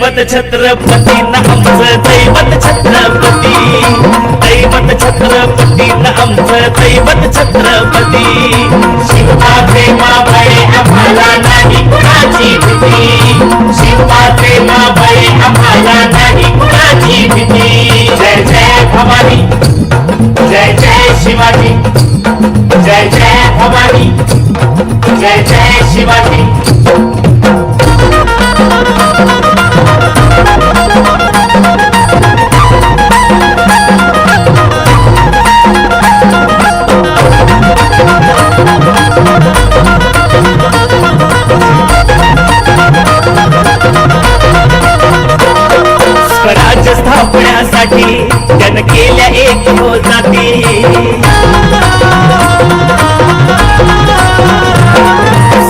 दैवत छत्रपती न आमचं दैवत छत्रपती। दैवत छत्रपती न आमचं दैवत छत्रपती। शिवबाचे मावळे आम्हाला नाही कुणाची भीती। शिवबाचे मावळे आम्हाला नाही कुणाची भीती। जय जय भवानी जय जय शिवाजी जय जय भवानी जय जय शिवाजी। साठी जन केल्या एक हो जाती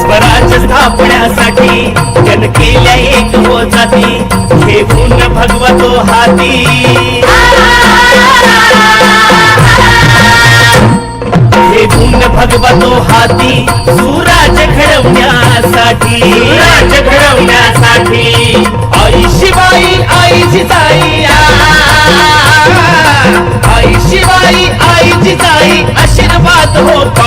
स्वराज स्थापण्यासाठी जन केल्या एक हो जाती पूर्ण भगवतो हाती. हे पूर्ण भगवतो हाती. सुराज घडवण्यासाठी. सुराज घडवण्यासाठी.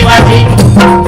शिवाजी